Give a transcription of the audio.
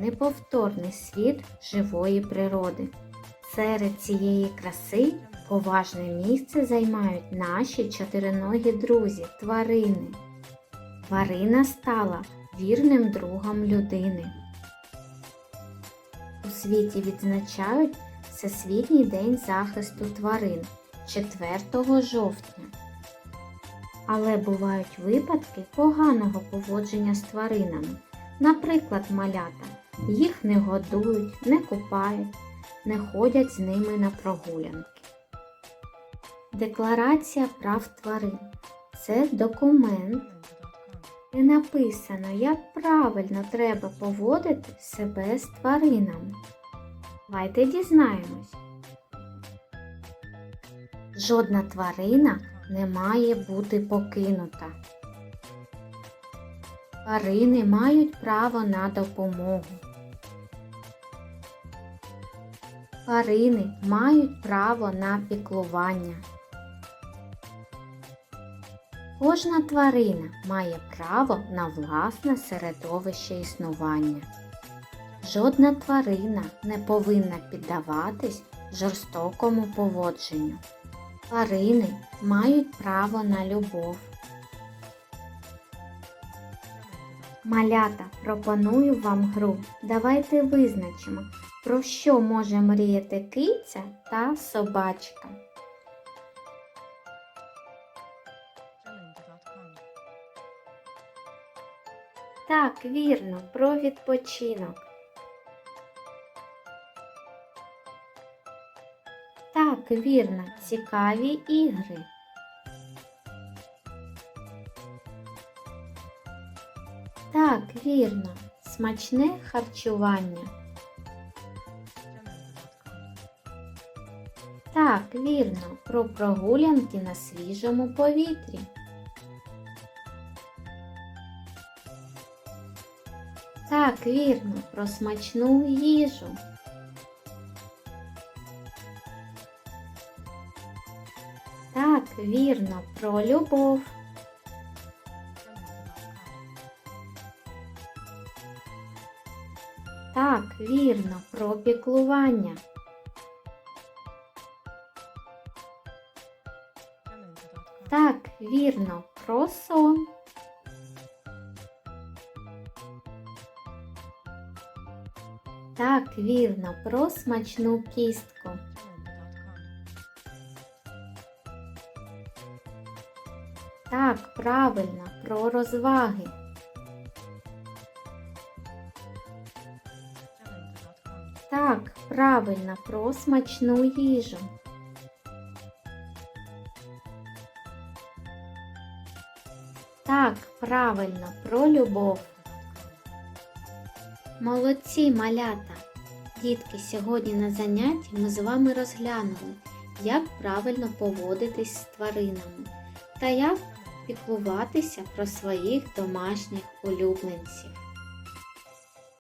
неповторний світ живої природи. Серед цієї краси поважне місце займають наші чотириногі друзі тварини. Тварина стала вірним другом людини. У світі відзначають Всесвітній день захисту тварин 4 жовтня. Але бувають випадки поганого поводження з тваринами. Наприклад, малята. Їх не годують, не купають, не ходять з ними на прогулянки. Декларація прав тварин це документ, де написано, як правильно треба поводити себе з тваринами. Давайте дізнаємось. Жодна тварина не має бути покинута. Тварини мають право на допомогу. Тварини мають право на піклування. Кожна тварина має право на власне середовище існування. Жодна тварина не повинна піддаватись жорстокому поводженню. Тварини мають право на любов. Малята, пропоную вам гру. Давайте визначимо, про що може мріяти киця та собачка. Так, вірно, про відпочинок. Так, вірно, цікаві ігри. Так, вірно, смачне харчування. Так, вірно, про прогулянки на свіжому повітрі. Так, вірно, про смачну їжу. Так, вірно, про любов. Так, вірно, про піклування. Так, вірно, про сон. Так, вірно, про смачну кістку. Так, правильно, про розваги. Так, правильно, про смачну їжу. Так, правильно, про любов. Молодці малята! Дітки, сьогодні на занятті ми з вами розглянули, як правильно поводитись з тваринами та як піклуватися про своїх домашніх улюбленців.